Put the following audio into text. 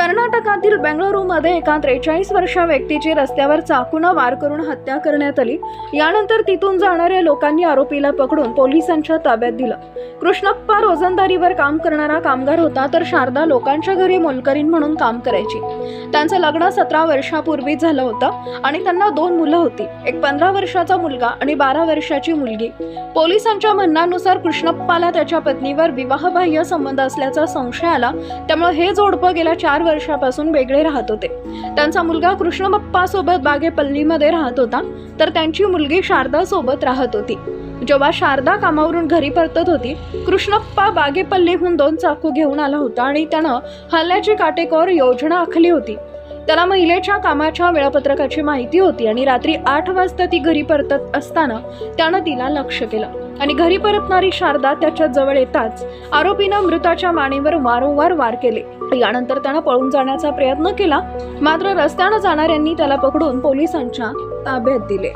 कर्नाटकातील बेंगळुरूमध्ये एका त्रेचाळीस वर्षा व्यक्तीची रस्त्यावर चाकूनं वार करून हत्या करण्यात आली. यानंतर तिथून जाणाऱ्या लोकांनी आरोपीला पकडून पोलिसांच्या ताब्यात दिलं. कृष्णप्पा रोजंदारीवर काम करणारा कामगार होता तर शारदा लोकांच्या घरी मोलकरीण म्हणून काम करायची. त्यांचं लग्न सतरा वर्षापूर्वी झालं होतं आणि त्यांना दोन मुलं होती. एक पंधरा वर्षाचा मुलगा आणि बारा वर्षाची मुलगी. पोलिसांच्या म्हणण्यानुसार कृष्णप्पाला त्याच्या पत्नीवर विवाहबाह्य संबंध असल्याचा संशय आला. त्यामुळे हे जोडपं गेल्या चार वर्षापासून वेगळे राहत होते. त्यांचा मुलगा कृष्णबप्पा सोबत बागेपल्लीमध्ये राहत होता तर त्यांची मुलगी शारदा सोबत राहत होती. जेव्हा शारदा कामावरून घरी परतत होती कृष्णप्पा बागेपल्लीहून दोन चाकू घेऊन आला होता आणि त्यानं हल्ल्याची काटेकोर योजना आखली होती. त्याला महिलेच्या कामाच्या वेळापत्रकाची माहिती होती आणि रात्री आठ वाजता ती घरी परतत असताना त्यानं तिला लक्ष केलं. आणि घरी परतणारी शारदा त्याच्याजवळ येताच आरोपीनं मृताच्या मानेवर वारंवार वार केले. यानंतर त्यानं पळून जाण्याचा प्रयत्न केला मात्र रस्त्यानं जाणाऱ्यांनी त्याला पकडून पोलिसांच्या ताब्यात दिले.